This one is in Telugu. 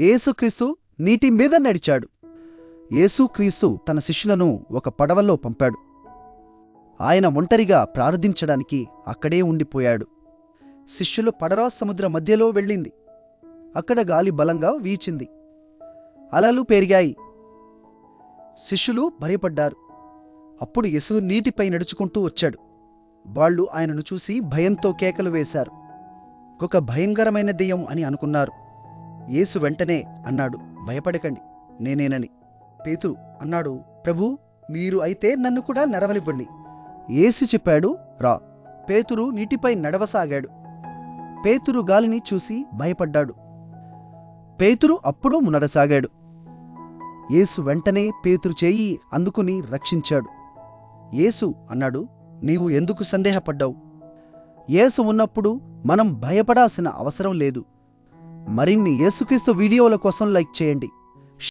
యేసుక్రీస్తు నీటి మీద నడిచాడు. యేసుక్రీస్తు తన శిష్యులను ఒక పడవలో పంపాడు. ఆయన ఒంటరిగా ప్రార్థించడానికి అక్కడే ఉండిపోయాడు. శిష్యులు పడవ సముద్ర మధ్యలో వెళ్ళింది. అక్కడ గాలి బలంగా వీచింది. అలలు పెరిగాయి. శిష్యులు భయపడ్డారు. అప్పుడు యసు నీటిపై నడుచుకుంటూ వచ్చాడు. వాళ్ళు ఆయనను చూసి భయంతో కేకలు వేశారు. ఒక భయంకరమైన దెయ్యం అని అనుకున్నారు. యేసు వెంటనే అన్నాడు భయపడకండి నేనేనని. పేతురు అన్నాడు ప్రభు మీరు అయితే నన్ను కూడా నడవలివ్వండి యేసు చెప్పాడు రా. పేతురు నీటిపై నడవసాగాడు. పేతురు గాలిని చూసి భయపడ్డాడు. పేతురు అప్పుడు మునడసాగాడు. యేసు వెంటనే పేతురు చేయి అందుకుని రక్షించాడు. యేసు అన్నాడు నీవు ఎందుకు సందేహపడ్డావు? యేసు ఉన్నప్పుడు మనం భయపడాల్సిన అవసరం లేదు. మరిన్ని యేసుక్రీస్తు వీడియోల కోసం లైక్ చేయండి.